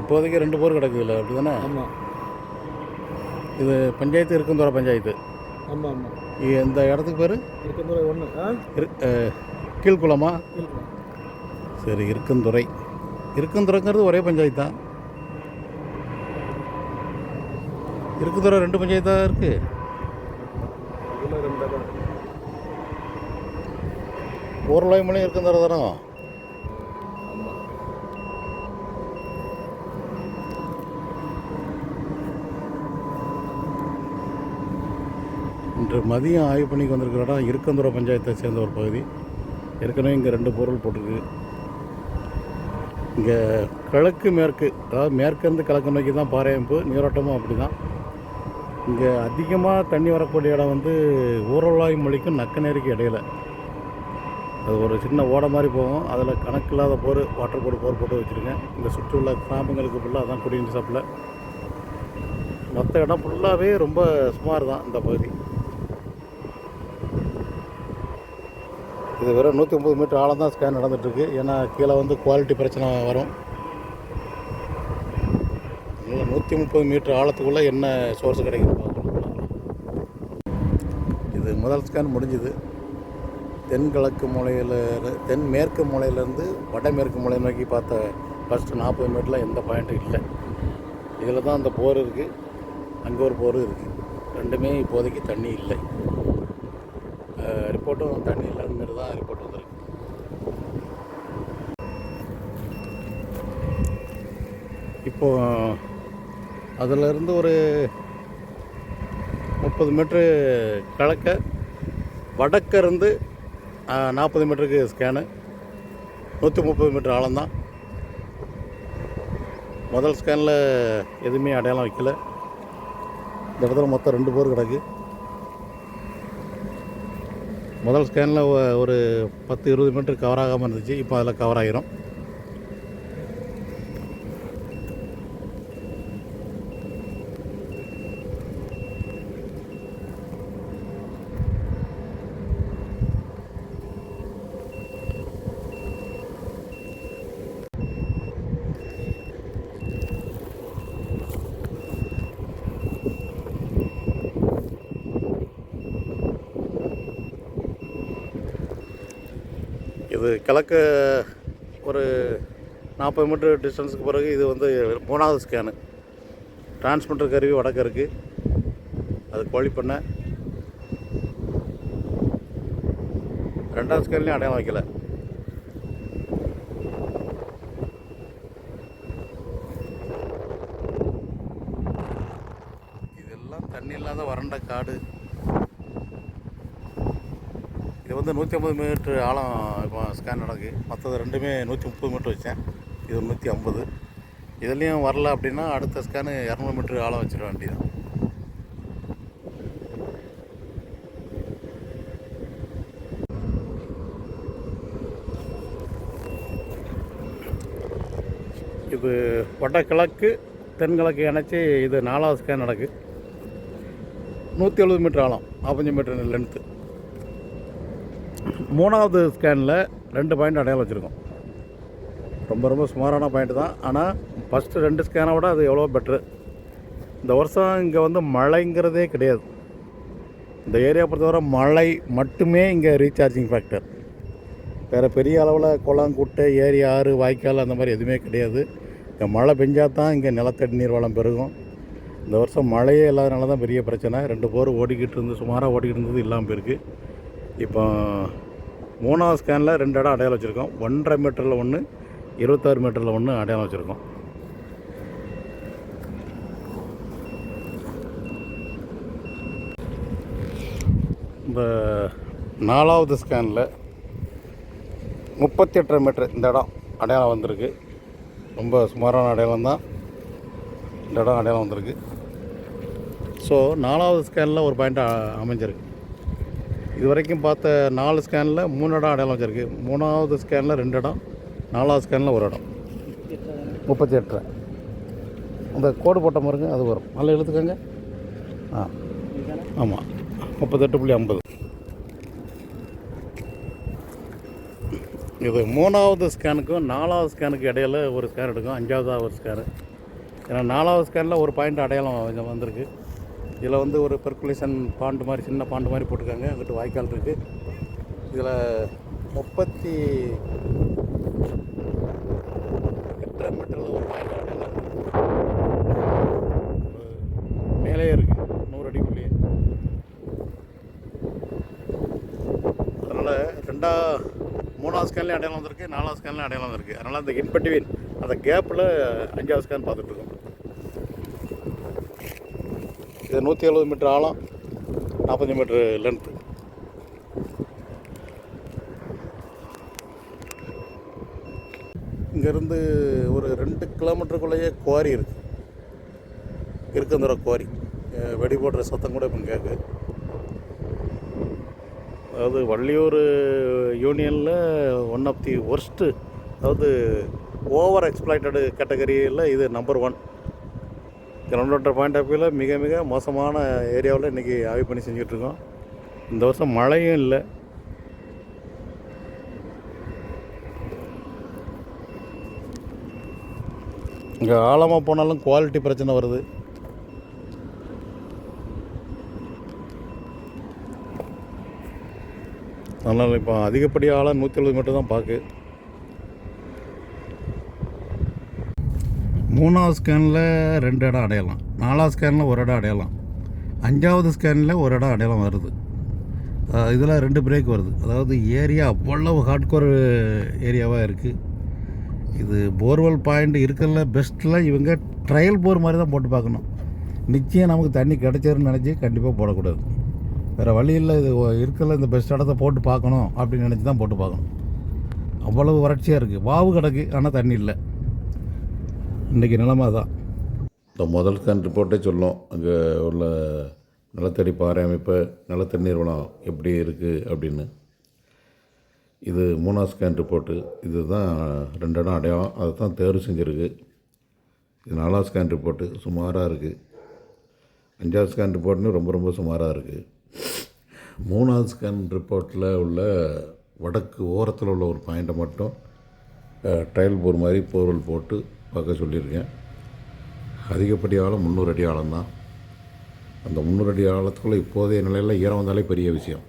இப்போதைக்கு ரெண்டு போர் கிடக்குதுல்ல அப்படி தானே ஆமாம் இது பஞ்சாயத்து இருக்குந்தோற பஞ்சாயத்து. ஆமாம் ஆமாம் இந்த இடத்துக்கு பேர்? இருக்கந்துறை ஒன்று கீழ்குளமா? சரி இருக்குந்துறை. இருக்குந்துறைங்கிறது ஒரே பஞ்சாயத்து தான். இருக்குந்துறை ரெண்டு பஞ்சாயத்தாக இருக்குது இதில் ரெண்டு இடம் ஊரலாய்மலையும் இருக்குந்துறை தானே? இன்று மதியம் ஆய்வு பண்ணிக்கு வந்திருக்கிற இடம் இருக்கந்துறை பஞ்சாயத்தை சேர்ந்த ஒரு பகுதி. ஏற்கனவே இங்கே ரெண்டு பொருள் போட்டிருக்கு. இங்கே கிழக்கு மேற்கு அதாவது மேற்கிருந்து கிழக்கு நோக்கி தான் பாறையமைப்பு நீரோட்டமும் அப்படி தான் இங்கே அதிகமாக தண்ணி வரக்கூடிய இடம் வந்து ஊரலாய் மொழிக்கும் நக்கநேரிக்கு இடையில. அது ஒரு சின்ன ஓடை மாதிரி போகும். அதில் கணக்கில்லாத போர் வாட்டர் போர்டு போர் போட்டு வச்சுருக்கேன். இந்த சுற்றியுள்ள கிராமங்களுக்கு ஃபுல்லாக அதான் குடிநீர் சப்ளை மற்ற இடம் ஃபுல்லாகவே ரொம்ப சுமார் தான் இந்த பகுதி. இது வெறும் நூற்றி ஐம்பது மீட்டர் ஆழம் தான் ஸ்கேன் நடந்துகிட்ருக்கு ஏன்னா கீழே வந்து குவாலிட்டி பிரச்சனை வரும். நூற்றி முப்பது மீட்டர் ஆழத்துக்குள்ளே என்ன சோர்ஸ் கிடைக்குது இது முதல் ஸ்கேன் முடிஞ்சுது. தென்கிழக்கு மூலையில் தென் மேற்கு மூலையிலேருந்து வடமேற்கு மூலை நோக்கி பார்த்த ஃபஸ்ட்டு நாற்பது மீட்டரில் எந்த பாயிண்ட்டும் இல்லை. இதில் தான் அந்த போர் இருக்குது அங்கே ஒரு போர் இருக்குது ரெண்டுமே இப்போதைக்கு தண்ணி இல்லை. ரிப்போர்ட்டும் தண்ணி இல்லைங்கிறது தான் ரிப்போர்ட் வந்துருக்கு. இப்போ அதிலிருந்து ஒரு முப்பது மீட்ரு கிழக்க வடக்கிருந்து நாற்பது மீட்டருக்கு ஸ்கேனு நூற்றி முப்பது மீட்டர் ஆழம்தான். முதல் ஸ்கேனில் எதுவுமே அடையாளம் வைக்கல. இந்த இடத்துல மொத்தம் ரெண்டு போர் கிடக்கு. முதல் ஸ்கேனில் ஒரு பத்து இருபது மீட்டர் கவர் ஆகாமல் இருந்துச்சு. இப்போ அதில் கவர் ஆகிரும் இது கிழக்க ஒரு நாற்பது மீட்டர் டிஸ்டன்ஸுக்கு பிறகு இது வந்து மூணாவது ஸ்கேனு. டிரான்ஸ்மிட்டர் கருவி வடக்கு இருக்குது அது கோழி பண்ணை. ரெண்டாவது ஸ்கேன்லேயும் அடையாளம் வைக்கல. இதெல்லாம் தண்ணி இல்லாத வறண்ட காடு இது வந்து நூற்றி ஐம்பது மீட்ரு ஆழம் இப்போ ஸ்கேன் நடக்கு. மற்றது ரெண்டுமே நூற்றி முப்பது மீட்ரு வச்சேன். இது நூற்றி ஐம்பது. இதுலேயும் வரல அப்படின்னா அடுத்த ஸ்கேனு இரநூறு மீட்ரு ஆழம் வச்சிட வேண்டியதான் இது வடகிழக்கு தென்கிழக்கு இணைச்சி இது நாலாவது ஸ்கேன் நடக்கு. நூற்றி எழுபது மீட்டர் ஆழம் நாற்பஞ்சு மீட்டர் லென்த்து மூணாவது ஸ்கேனில் ரெண்டு பாயிண்ட் அடையாளம் வச்சுருக்கோம். ரொம்ப ரொம்ப சுமாரான பாயிண்ட் தான். ஆனால் ஃபஸ்ட்டு ரெண்டு ஸ்கேனை விட அது எவ்வளோ பெட்ரு இந்த வருஷம் இங்கே வந்து மழைங்கிறதே கிடையாது. இந்த ஏரியா பொறுத்தவரை மழை மட்டுமே இங்கே ரீசார்ஜிங் ஃபேக்டர் வேறு பெரிய அளவில் குளம் குட்டை ஏரி ஆறு வாய்க்கால் அந்த மாதிரி எதுவுமே கிடையாது. இங்கே மழை பெஞ்சால் தான் இங்கே நிலத்தடி நீர் வளம் பெருகும். இந்த வருஷம் மழையே இல்லாதனால தான் பெரிய பிரச்சனை. ரெண்டு போர் ஓடிக்கிட்டு இருந்து சுமாராக ஓடிக்கிட்டு இருந்தது இல்லாமல் போயிருக்கு. இப்போ மூணாவது ஸ்கேனில் ரெண்டு இடம் அடையாளம் வச்சுருக்கோம். ஒன்றரை மீட்டரில் ஒன்று இருபத்தாறு மீட்டரில் ஒன்று அடையாளம் வச்சுருக்கோம். இந்த நாலாவது ஸ்கேனில் முப்பத்தி எட்டரை மீட்ரு இந்த இடம் அடையாளம் வந்திருக்கு. ரொம்ப சுமாரான அடையாளம் தான். இந்த இடம் அடையாளம் வந்திருக்கு. ஸோ நாலாவது ஸ்கேனில் ஒரு பாயிண்ட் அமைஞ்சிருக்கு. இது வரைக்கும் பார்த்த நாலு ஸ்கேனில் மூணு இடம் அடையாளம் வச்சிருக்கு. மூணாவது ஸ்கேனில் ரெண்டு இடம் நாலாவது ஸ்கேனில் ஒரு இடம். முப்பத்தி எட்டு அந்த கோடு போட்ட பாருங்க அது வரும். நல்லா எழுத்துக்கங்க ஆ. ஆமாம் முப்பத்தெட்டு புள்ளி ஐம்பது. இது மூணாவது ஸ்கேனுக்கும் நாலாவது ஸ்கேனுக்கு இடையில ஒரு ஸ்கேன் எடுக்கும். அஞ்சாவதாக ஒரு ஸ்கேனு. ஏன்னா நாலாவது ஸ்கேனில் ஒரு பாயிண்ட் அடையாளம் வந்திருக்கு. இதில் வந்து ஒரு பெர்குலேஷன் பாண்டு மாதிரி சின்ன பாண்டு மாதிரி போட்டிருக்காங்க. அங்கிட்டு வாய்க்கால் இருக்குது இதில் முப்பத்தி எட்டரை மீட்டரில் ஒரு வாய்க்கால் மேலே மேலேயே இருக்குது நூறு அடிக்குள்ளேயே. அதனால் ரெண்டா மூணாவது ஸ்கேன்லேயும் அடையாளம் வந்திருக்கு நாலாவது ஸ்கேன்லேயும் அடையாளம் வந்திருக்கு. அதனால் அந்த இன்பட்டிவின் அந்த கேப்பில் அஞ்சாவது ஸ்கேன் பார்த்துட்ருக்கோம் இது நூற்றி எழுபது மீட்டர் ஆழம் நாற்பத்தஞ்சு மீட்ரு லென்த்து இங்கேருந்து ஒரு ரெண்டு கிலோமீட்டருக்குள்ளேயே குவாரி இருக்குது இருக்கந்தர குவாரி. வெடி போடுற சத்தம் கூட இப்போ கேட்கு அதாவது வள்ளியூர் யூனியனில் ஒன் ஆஃப் தி ஒர்ஸ்ட்டு அதாவது ஓவர் எக்ஸ்ப்ளாய்டடு கேட்டகரியில் இது number one ground water point of வியூவில் மிக மிக மோசமான ஏரியாவில் இன்றைக்கி ஆய்வு பண்ணி செஞ்சிட்ருக்கோம் இந்த வருஷம் மழையும் இல்லை. இங்கே ஆழமாக போனாலும் குவாலிட்டி பிரச்சனை வருது. அதனால் இப்போ அதிகப்படியாக ஆழம் நூற்றி எழுபது மீட்டர் தான் பார்க்கு மூணாவது ஸ்கேனில் ரெண்டு இடம் அடையலாம். நாலாவது ஸ்கேனில் ஒரு இடம் அடையலாம். அஞ்சாவது ஸ்கேனில் ஒரு இடம் அடையாளம் வருது. இதில் ரெண்டு பிரேக் வருது. அதாவது ஏரியா அவ்வளவு ஹார்ட்கோர் ஏரியாவாக இருக்குது இது போர்வெல் பாயிண்ட் இருக்கிறதுல பெஸ்ட்டில் இவங்க ட்ரையல் போர் மாதிரி தான் போட்டு பார்க்கணும். நிச்சயம் நமக்கு தண்ணி கிடச்சிருன்னு நினச்சி கண்டிப்பாக போடக்கூடாது. வேறு வழியில் இது இருக்கிறதுல இந்த பெஸ்ட் இடத்த போட்டு பார்க்கணும் அப்படின்னு நினச்சி தான் போட்டு பார்க்கணும். அவ்வளவு வறட்சியாக இருக்குது வாவு கிடக்கு ஆனால் தண்ணி இல்லை. இன்றைக்கி நிலமை தான் இந்த முதல் ஸ்கேன் ரிப்போர்ட்டே சொல்லும். அங்கே உள்ள நிலத்தடி பாறை அமைப்பு நிலத்தடி நிறுவனம் எப்படி இருக்குது அப்படின்னு. இது மூணாவது ஸ்கேன் ரிப்போர்ட்டு. இது தான் ரெண்டு இடம் அடையாளம். அதை தான் தேர்வு செஞ்சுருக்கு. இது நாலாவது ஸ்கேன் ரிப்போர்ட்டு. சுமாராக இருக்குது அஞ்சாவது ஸ்கேன் ரிப்போர்ட்னு ரொம்ப ரொம்ப சுமாராக இருக்குது மூணாவது ஸ்கேன் ரிப்போர்ட்டில் உள்ள வடக்கு ஓரத்தில் உள்ள ஒரு பாயிண்ட்டை மட்டும் ட்ரையல் போர் மாதிரி போர்வல் போட்டு பார்க்க சொல்லியிருக்கேன். அதிகப்படி ஆழம் முந்நூறு அடி ஆழம் தான் அந்த முந்நூறு அடி ஆழத்துக்குள்ளே இப்போதைய நிலையில் ஈரம் வந்தாலே பெரிய விஷயம்.